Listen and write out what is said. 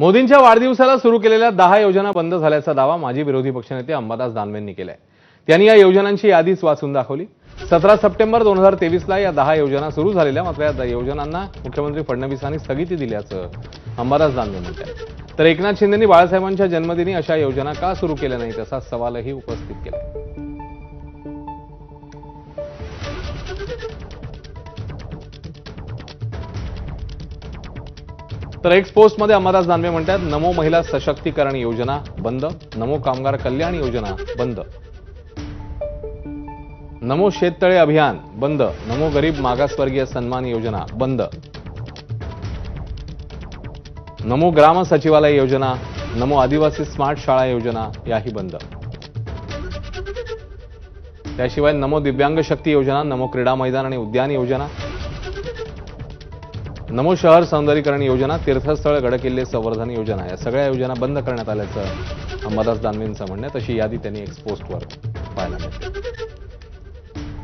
मोदींच्या वाढदिवसाला सुरू केलेल्या दहा योजना बंद झाल्याचा दावा माजी विरोधी पक्षनेते अंबादास दानवेंनी केलाय. त्यांनी या योजनांची यादीच वाचून दाखवली. सतरा सप्टेंबर दोन हजार तेवीसला या दहा योजना सुरू झालेल्या मात्र या द- योजनांना मुख्यमंत्री फडणवीसांनी स्थगिती दिल्याचं अंबादास दानवे म्हणतात. तर एकनाथ शिंदेनी बाळासाहेबांच्या जन्मदिनी अशा योजना का सुरू केल्या नाहीत असा सवालही उपस्थित केला. तर एक्स पोस्टमध्ये अंबादास दानवे म्हणतात नमो महिला सशक्तीकरण योजना बंद नमो कामगार कल्याण योजना बंद. नमो शेततळे अभियान बंद नमो गरीब मागासवर्गीय सन्मान योजना बंद. नमो ग्राम सचिवालय योजना नमो आदिवासी स्मार्ट शाळा योजना याही बंद. त्याशिवाय नमो दिव्यांग शक्ती योजना नमो क्रीडा मैदान आणि उद्यान योजना नमो शहर सौंदर्यीकरण योजना तीर्थस्थळ गडकिल्ले संवर्धन योजना या सगळ्या योजना बंद करण्यात आल्याचं अंबादास दानवेंचं म्हणणं तशी यादी त्यांनी एक्सपोस्टवर पाहायला मिळते.